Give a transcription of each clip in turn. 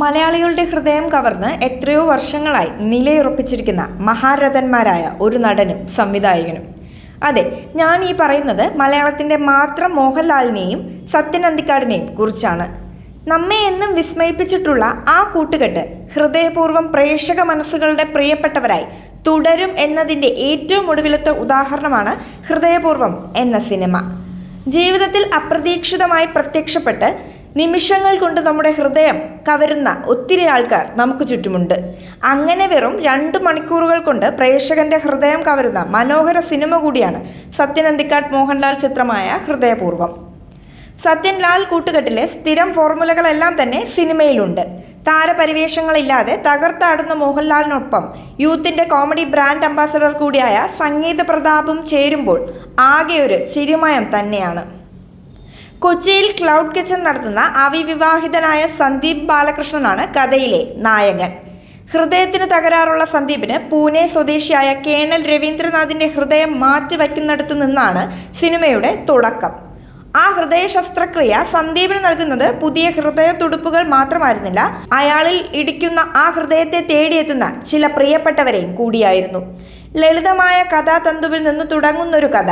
മലയാളികളുടെ ഹൃദയം കവർന്ന് എത്രയോ വർഷങ്ങളായി നിലയുറപ്പിച്ചിരിക്കുന്ന മഹാരഥന്മാരായ ഒരു നടനും സംവിധായകനും. അതെ ഞാൻ ഈ പറയുന്നത് മലയാളത്തിന്റെ മാത്രം മോഹൻലാലിനെയും സത്യൻ അന്തിക്കാടിനെയും കുറിച്ചാണ്. നമ്മെ എന്നും വിസ്മയിപ്പിച്ചിട്ടുള്ള ആ കൂട്ടുകെട്ട് ഹൃദയപൂർവം പ്രേക്ഷക മനസ്സുകളുടെ പ്രിയപ്പെട്ടവരായി തുടരും എന്നതിന്റെ ഏറ്റവും ഒടുവിലത്തെ ഉദാഹരണമാണ് ഹൃദയപൂർവം എന്ന സിനിമ. ജീവിതത്തിൽ അപ്രതീക്ഷിതമായി പ്രത്യക്ഷപ്പെട്ട് നിമിഷങ്ങൾ കൊണ്ട് നമ്മുടെ ഹൃദയം കവരുന്ന ഒത്തിരി ആൾക്കാർ നമുക്ക് ചുറ്റുമുണ്ട്. അങ്ങനെ വെറും രണ്ട് മണിക്കൂറുകൾ കൊണ്ട് പ്രേക്ഷകന്റെ ഹൃദയം കവരുന്ന മനോഹര സിനിമ കൂടിയാണ് സത്യൻ അന്തിക്കാട് മോഹൻലാൽ ചിത്രമായ ഹൃദയപൂർവം സത്യൻലാൽ കൂട്ടുകെട്ടിലെ സ്ഥിരം ഫോർമുലകളെല്ലാം തന്നെ സിനിമയിലുണ്ട്. താരപരിവേഷങ്ങളില്ലാതെ തകർത്താടുന്ന മോഹൻലാലിനൊപ്പം യൂത്തിന്റെ കോമഡി ബ്രാൻഡ് അംബാസഡർ കൂടിയായ സംഗീത പ്രതാപും ചേരുമ്പോൾ ആകെ ഒരു ചിരിമയം തന്നെയാണ്. കൊച്ചിയിൽ ക്ലൗഡ് കിച്ചൺ നടത്തുന്ന അവിവിവാഹിതനായ സന്ദീപ് ബാലകൃഷ്ണനാണ് കഥയിലെ നായകൻ. ഹൃദയത്തിന് തകരാറുള്ള സന്ദീപിന് പൂനെ സ്വദേശിയായ കേണൽ രവീന്ദ്രനാഥിന്റെ ഹൃദയം മാറ്റിവയ്ക്കുന്നിടത്തു നിന്നാണ് സിനിമയുടെ തുടക്കം. ആ ഹൃദയ ശസ്ത്രക്രിയ സന്ദീപിന് നൽകുന്നത് പുതിയ ഹൃദയ തുടുപ്പുകൾ മാത്രമായിരുന്നില്ല അയാളിൽ ഇടിക്കുന്ന ആ ഹൃദയത്തെ തേടിയെത്തുന്ന ചില പ്രിയപ്പെട്ടവരെയും കൂടിയായിരുന്നു. ലളിതമായ കഥാതന്തുവിൽ നിന്ന് തുടങ്ങുന്നൊരു കഥ.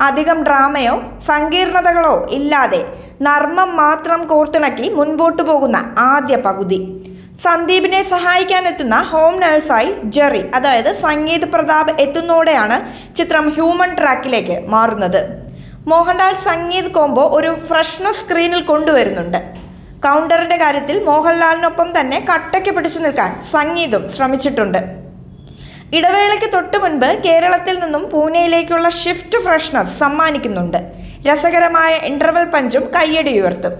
അധികം ഡ്രാമയോ സങ്കീർണതകളോ ഇല്ലാതെ നർമ്മം മാത്രം കോർത്തിണക്കി മുൻപോട്ടു പോകുന്ന ആദ്യ പകുതി. സന്ദീപിനെ സഹായിക്കാനെത്തുന്ന ഹോം നഴ്സായി ജെറി അതായത് സംഗീത് പ്രതാപ് എത്തുന്നതോടെയാണ് ചിത്രം ഹ്യൂമൻ ട്രാക്കിലേക്ക് മാറുന്നത്. മോഹൻലാൽ സംഗീത് കോംബോ ഒരു ഫ്രഷ്നസ് സ്ക്രീനിൽ കൊണ്ടുവരുന്നുണ്ട്. കൗണ്ടറിന്റെ കാര്യത്തിൽ മോഹൻലാലിനൊപ്പം തന്നെ കട്ടയ്ക്ക് പിടിച്ചു നിൽക്കാൻ സംഗീതും ശ്രമിച്ചിട്ടുണ്ട്. ഇടവേളയ്ക്ക് തൊട്ടു മുൻപ് കേരളത്തിൽ നിന്നും പൂനെയിലേക്കുള്ള ഷിഫ്റ്റ് ഫ്രഷ്നസ് സമ്മാനിക്കുന്നുണ്ട്. രസകരമായ ഇന്റർവൽ പഞ്ചും കയ്യടി ഉയർത്തും.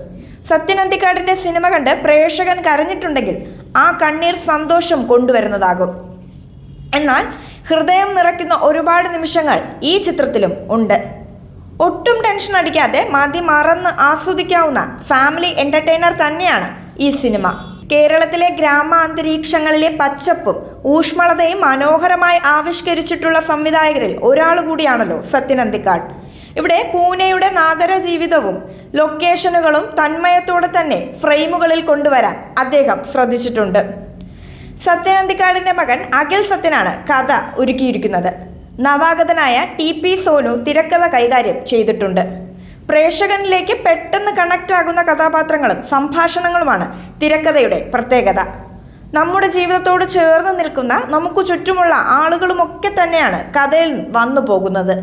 സത്യനന്തിക്കാടിന്റെ സിനിമ കണ്ട് പ്രേക്ഷകൻ കരഞ്ഞിട്ടുണ്ടെങ്കിൽ ആ കണ്ണീർ സന്തോഷം കൊണ്ടുവരുന്നതാകും. എന്നാൽ ഹൃദയം നിറയ്ക്കുന്ന ഒരുപാട് നിമിഷങ്ങൾ ഈ ചിത്രത്തിലും ഉണ്ട്. ഒട്ടും ടെൻഷൻ അടിക്കാതെ മതി മറന്ന് ആസ്വദിക്കാവുന്ന ഫാമിലി എന്റർടൈനർ തന്നെയാണ് ഈ സിനിമ. കേരളത്തിലെ ഗ്രാമാന്തരീക്ഷങ്ങളിലെ പച്ചപ്പും ഊഷ്മളതയും മനോഹരമായി ആവിഷ്കരിച്ചിട്ടുള്ള സംവിധായകരിൽ ഒരാൾ കൂടിയാണല്ലോ സത്യനന്ദിക്കാട് ഇവിടെ പൂനെയുടെ നാഗര ജീവിതവും ലൊക്കേഷനുകളും തന്മയത്തോടെ തന്നെ ഫ്രെയിമുകളിൽ കൊണ്ടുവരാൻ അദ്ദേഹം ശ്രദ്ധിച്ചിട്ടുണ്ട്. സത്യനന്ദിക്കാടിന്റെ മകൻ അഖിൽ സത്യനാണ് കഥ ഒരുക്കിയിരിക്കുന്നത്. നവാഗതനായ ടി പി സോനു തിരക്കഥ കൈകാര്യം ചെയ്തിട്ടുണ്ട്. പ്രേക്ഷകനിലേക്ക് പെട്ടെന്ന് കണക്റ്റ് ആകുന്ന കഥാപാത്രങ്ങളും സംഭാഷണങ്ങളുമാണ് തിരക്കഥയുടെ പ്രത്യേകത. നമ്മുടെ ജീവിതത്തോട് ചേർന്ന് നിൽക്കുന്ന നമുക്ക് ചുറ്റുമുള്ള ആളുകളുമൊക്കെ തന്നെയാണ് കഥയിൽ വന്നു പോകുന്നത്.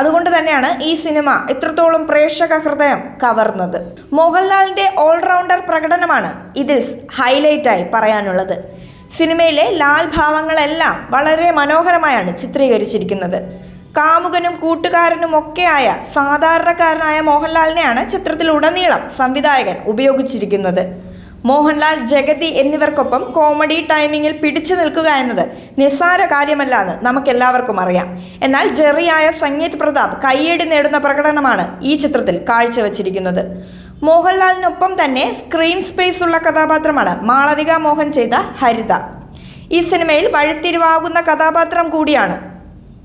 അതുകൊണ്ട് തന്നെയാണ് ഈ സിനിമ ഇത്രത്തോളം പ്രേക്ഷക ഹൃദയം കവർന്നത്. മോഹൻലാലിന്റെ ഓൾറൗണ്ടർ പ്രകടനമാണ് ഇതിൽ ഹൈലൈറ്റായി പറയാനുള്ളത്. സിനിമയിലെ ലാൽ ഭാവങ്ങളെല്ലാം വളരെ മനോഹരമായാണ് ചിത്രീകരിച്ചിരിക്കുന്നത്. കാമുകനും കൂട്ടുകാരനും ഒക്കെയായ സാധാരണക്കാരനായ മോഹൻലാലിനെയാണ് ചിത്രത്തിലുടനീളം സംവിധായകൻ ഉപയോഗിച്ചിരിക്കുന്നത്. മോഹൻലാൽ ജഗതി എന്നിവർക്കൊപ്പം കോമഡി ടൈമിങ്ങിൽ പിടിച്ചു നിൽക്കുക എന്നത് നിസ്സാര കാര്യമല്ല എന്ന് നമുക്കെല്ലാവർക്കും അറിയാം. എന്നാൽ ജെറിയായ സംഗീത് പ്രതാപ് കയ്യേടി നേടുന്ന പ്രകടനമാണ് ഈ ചിത്രത്തിൽ കാഴ്ചവെച്ചിരിക്കുന്നത്. മോഹൻലാലിനൊപ്പം തന്നെ സ്ക്രീൻ സ്പേസ് ഉള്ള കഥാപാത്രമാണ് മാളവിക മോഹൻ ചെയ്ത ഹരിത. ഈ സിനിമയിൽ വഴിത്തിരിവാകുന്ന കഥാപാത്രം കൂടിയാണ്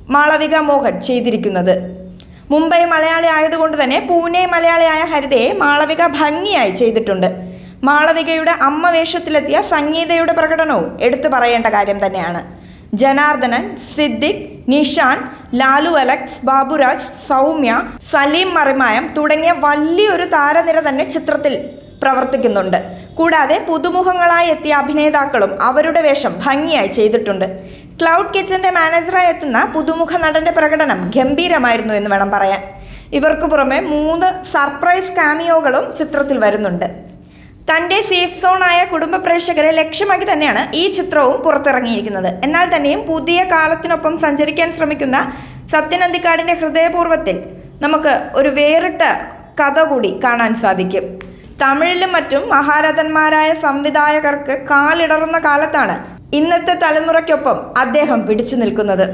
മാളവിക മോഹൻ ചെയ്തിരിക്കുന്നത്. മുംബൈ മലയാളി ആയതുകൊണ്ട് തന്നെ പൂനെ മലയാളിയായ ഹരിതയെ മാളവിക ഭംഗിയായി ചെയ്തിട്ടുണ്ട്. മാളവികയുടെ അമ്മ വേഷത്തിലെത്തിയ സംഗീതയുടെ പ്രകടനവും എടുത്തു പറയേണ്ട കാര്യം തന്നെയാണ്. ജനാർദ്ദനൻ സിദ്ദിഖ് നിഷാൻ ലാലു അലക്സ് ബാബുരാജ് സൗമ്യ സലീം മറിമായം തുടങ്ങിയ വലിയൊരു താരനിര തന്നെ ചിത്രത്തിൽ പ്രവർത്തിക്കുന്നുണ്ട്. കൂടാതെ പുതുമുഖങ്ങളായി എത്തിയ അഭിനേതാക്കളും അവരുടെ വേഷം ഭംഗിയായി ചെയ്തിട്ടുണ്ട്. ക്ലൗഡ് കിച്ചന്റെ മാനേജറായി എത്തുന്ന പുതുമുഖ നടന്റെ പ്രകടനം ഗംഭീരമായിരുന്നു എന്ന് വേണം പറയാൻ. ഇവർക്ക് പുറമെ മൂന്ന് സർപ്രൈസ് കാമിയോകളും ചിത്രത്തിൽ വരുന്നുണ്ട്. തന്റെ സേഫ് സോണായ കുടുംബ പ്രേക്ഷകരെ ലക്ഷ്യമാക്കി തന്നെയാണ് ഈ ചിത്രവും പുറത്തിറങ്ങിയിരിക്കുന്നത്. എന്നാൽ തന്നെയും പുതിയ കാലത്തിനൊപ്പം സഞ്ചരിക്കാൻ ശ്രമിക്കുന്ന സത്യനന്തിക്കാടിന്റെ ഹൃദയപൂർവത്തിൽ നമുക്ക് ഒരു വേറിട്ട കഥ കൂടി കാണാൻ സാധിക്കും. തമിഴിലും മറ്റും മഹാരഥന്മാരായ സംവിധായകർക്ക് കാലിടറുന്ന കാലത്താണ് ഇന്നത്തെ തലമുറയ്ക്കൊപ്പം അദ്ദേഹം പിടിച്ചു നിൽക്കുന്നത്.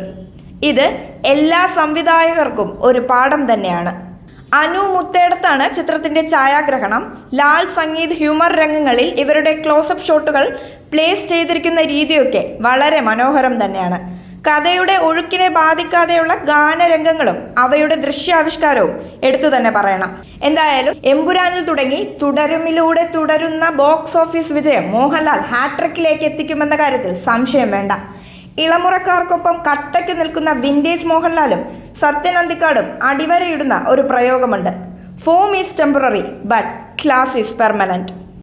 ഇത് എല്ലാ സംവിധായകർക്കും ഒരു പാഠം തന്നെയാണ്. അനു മുത്തേടത്താണ് ചിത്രത്തിന്റെ ഛായാഗ്രഹണം. ലാൽ സംഗീത് ഹ്യൂമർ രംഗങ്ങളിൽ ഇവരുടെ ക്ലോസപ്പ് ഷോട്ടുകൾ പ്ലേസ് ചെയ്തിരിക്കുന്ന രീതിയൊക്കെ വളരെ മനോഹരം തന്നെയാണ്. കഥയുടെ ഒഴുക്കിനെ ബാധിക്കാതെയുള്ള ഗാനരംഗങ്ങളും അവയുടെ ദൃശ്യാവിഷ്കാരവും എടുത്തു തന്നെ പറയണം. എന്തായാലും എമ്പുരാനിൽ തുടങ്ങി തുടരുമിലൂടെ തുടരുന്ന ബോക്സ് ഓഫീസ് വിജയം മോഹൻലാൽ ഹാട്രിക്കിലേക്ക് എത്തിക്കുമെന്ന കാര്യത്തിൽ സംശയം വേണ്ട. ഇളമുറക്കാർക്കൊപ്പം കട്ടയ്ക്ക് നിൽക്കുന്ന വിന്റേജ് മോഹൻലാലും സത്യൻ അന്തിക്കാടും അടിവരയിടുന്ന ഒരു പ്രയോഗമുണ്ട്. Form is temporary but class is permanent